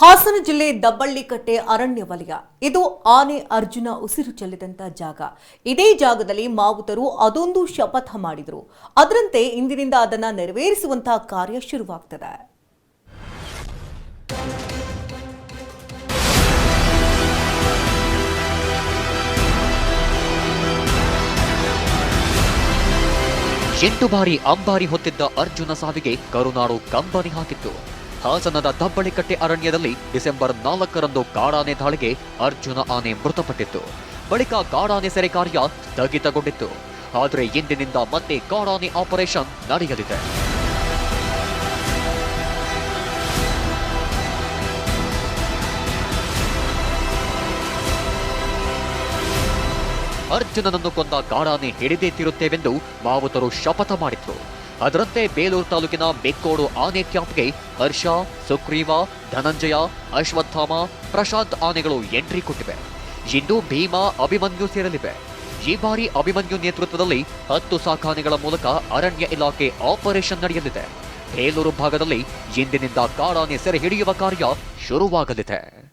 ಹಾಸನ ಜಿಲ್ಲೆ ದಬ್ಬಳ್ಳಿಕಟ್ಟೆ ಅರಣ್ಯ ವಲಯ. ಇದು ಆನೆ ಅರ್ಜುನ ಉಸಿರು ಚೆಲ್ಲಿದಂತ ಜಾಗ. ಇದೇ ಜಾಗದಲ್ಲಿ ಮಾವುತರು ಅದೊಂದು ಶಪಥ ಮಾಡಿದರು. ಅದರಂತೆ ಇಂದಿನಿಂದ ಅದನ್ನ ನೆರವೇರಿಸುವಂತಹ ಕಾರ್ಯ ಶುರುವಾಗ್ತದೆ. ಎಂಟು ಬಾರಿ ಅಂಬಾರಿ ಹೊತ್ತಿದ್ದ ಅರ್ಜುನ ಸಾವಿಗೆ ಕರುನಾಡು ಕಂಬನಿ ಹಾಕಿತ್ತು. ಹಾಸನದ ದಬ್ಬಳಿಕಟ್ಟೆ ಅರಣ್ಯದಲ್ಲಿ ಡಿಸೆಂಬರ್ ನಾಲ್ಕರಂದು ಕಾಡಾನೆ ದಾಳಿಗೆ ಅರ್ಜುನ ಆನೆ ಮೃತಪಟ್ಟಿತ್ತು. ಬಳಿಕ ಕಾಡಾನೆ ಸೆರೆ ಕಾರ್ಯ ಸ್ಥಗಿತಗೊಂಡಿತ್ತು. ಆದರೆ ಇಂದಿನಿಂದ ಮತ್ತೆ ಕಾಡಾನೆ ಆಪರೇಷನ್ ನಡೆಯಲಿದೆ. ಅರ್ಜುನನನ್ನು ಕೊಂದ ಕಾಡಾನೆ ಹಿಡಿದೇ ತಿರುತ್ತೇವೆಂದು ಮಾವುತರು ಶಪಥ ಮಾಡಿದ್ರು. ಅದರಂತೆ ಬೇಲೂರು ತಾಲೂಕಿನ ಬೆಕ್ಕೋಡು ಆನೆ ಕ್ಯಾಂಪ್ಗೆ ಹರ್ಷ, ಸುಗ್ರೀವ, ಧನಂಜಯ, ಅಶ್ವತ್ಥಾಮ, ಪ್ರಶಾಂತ್ ಆನೆಗಳು ಎಂಟ್ರಿ ಕೊಟ್ಟಿವೆ. ಇಂದು ಭೀಮಾ ಅಭಿಮನ್ಯು ಸೇರಲಿವೆ. ಈ ಬಾರಿ ಅಭಿಮನ್ಯು ನೇತೃತ್ವದಲ್ಲಿ ಹತ್ತು ಸಾಕಾನೆಗಳ ಮೂಲಕ ಅರಣ್ಯ ಇಲಾಖೆ ಆಪರೇಷನ್ ನಡೆಯಲಿದೆ. ಬೇಲೂರು ಭಾಗದಲ್ಲಿ ಇಂದಿನಿಂದ ಕಾಡಾನೆ ಸೆರೆ ಹಿಡಿಯುವ ಕಾರ್ಯ ಶುರುವಾಗಲಿದೆ.